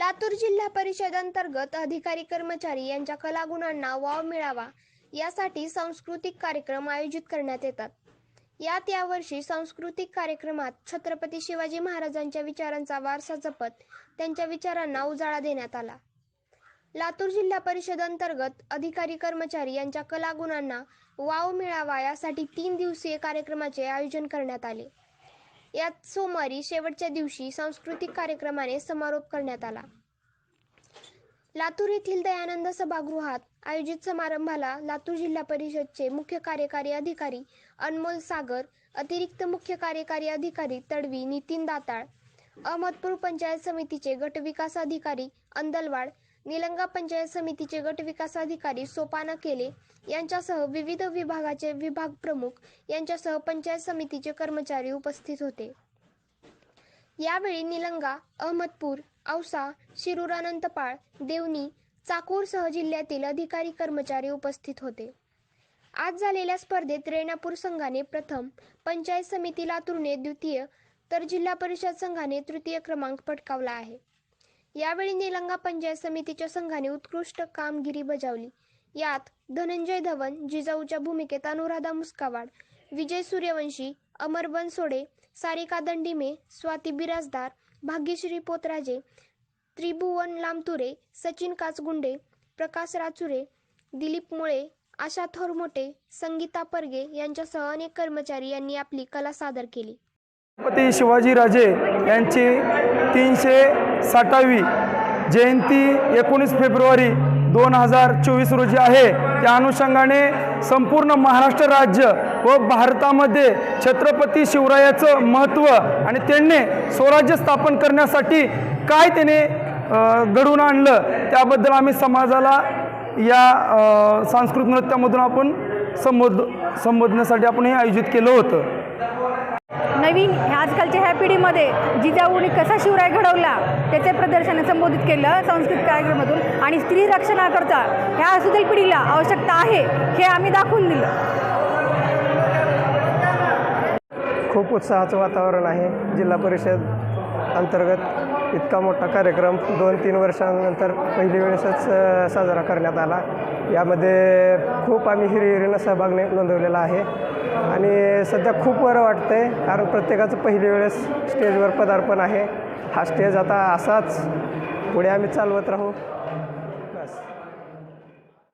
लातूर जिल्हा परिषद अंतर्गत अधिकारी कर्मचारी यांच्या कलागुणांना वाव मिळावा यासाठी सांस्कृतिक कार्यक्रम आयोजित करण्यात येतात. यात यावर्षी सांस्कृतिक कार्यक्रमात छत्रपती शिवाजी महाराजांच्या विचारांचा वारसा जपत त्यांच्या विचारांना उजाळा देण्यात आला. लातूर जिल्हा परिषद अंतर्गत अधिकारी कर्मचारी यांच्या कलागुणांना वाव मिळावा यासाठी तीन दिवसीय कार्यक्रमाचे आयोजन करण्यात आले. यात सोमवारी शेवटच्या दिवशी सांस्कृतिक कार्यक्रमाने समारोप करण्यात आला. लातूर येथील दयानंद सभागृहात आयोजित समारंभाला लातूर जिल्हा परिषदचे मुख्य कार्यकारी अधिकारी अनमोल सागर अतिरिक्त मुख्य कार्यकारी अधिकारी तडवी नितीन दाताळ अहमदपूर पंचायत समितीचे गटविकास अधिकारी अंदलवाड निलंगा पंचायत समितीचे गटविकास अधिकारी सोपाना केले. यांच्यासह विविध विभागाचे विभाग प्रमुख यांच्यासह पंचायत समितीचे कर्मचारी उपस्थित होते. यावेळी निलंगा अहमदपूर औसा शिरूर अनंतपाळ देवणी चाकूरसह जिल्ह्यातील अधिकारी कर्मचारी उपस्थित होते. आज झालेल्या स्पर्धेत रेणापूर संघाने प्रथम पंचायत समिती लातूरने द्वितीय तर जिल्हा परिषद संघाने तृतीय क्रमांक पटकावला आहे. यावेळी निलंगा पंचायत समितीच्या संघाने उत्कृष्ट कामगिरी बजावली. यात धनंजय धवन जिजाऊच्या भूमिकेत अनुराधा मुस्कावाड विजय सूर्यवंशी अमर बनसोडे सारिका दंडिमे स्वाती बिराजदार भाग्यश्री पोतराजे त्रिभुवन लामतुरे सचिन काचगुंडे प्रकाश राचुरे दिलीप मुळे आशा थोरमोटे संगीता परगे यांच्यासह अनेक कर्मचारी यांनी आपली कला सादर केली. छत्रपती शिवाजीराजे यांची तीनशे साठावी जयंती एकोणीस फेब्रुवारी दोन हजार चोवीस रोजी आहे. त्या अनुषंगाने संपूर्ण महाराष्ट्र राज्य व भारतामध्ये छत्रपती शिवरायाचं महत्त्व आणि त्यांनी स्वराज्य स्थापन करण्यासाठी काय त्याने घडवून आणलं त्याबद्दल आम्ही समाजाला या सांस्कृतिक नृत्यामधून आपण संबोध संबोधण्यासाठी आपण हे आयोजित केलं होतं. नवीन आजकालच्या ह्या पिढीमध्ये जिजाऊने कसा शिवराय घडवला त्याचे प्रदर्शन संबोधित केलं सांस्कृतिक कार्यक्रमातून. आणि स्त्री रक्षणाकरता ह्या सुधील पिढीला आवश्यकता आहे हे आम्ही दाखवून दिलं. खूप उत्साहाचं वातावरण आहे. जिल्हा परिषद अंतर्गत इतका मोठा कार्यक्रम दोन तीन वर्षांनंतर पहिली वेळेसच साजरा करण्यात आला. यामध्ये खूप आम्ही हिरिहिरीनं सहभाग नोंदवलेला आहे. आणि सध्या खूप बरं वाटतं आहे कारण प्रत्येकाचं पहिली वेळेस स्टेजवर पदार्पण आहे. हा स्टेज आता असाच. पुढे आम्ही चालवत राहू.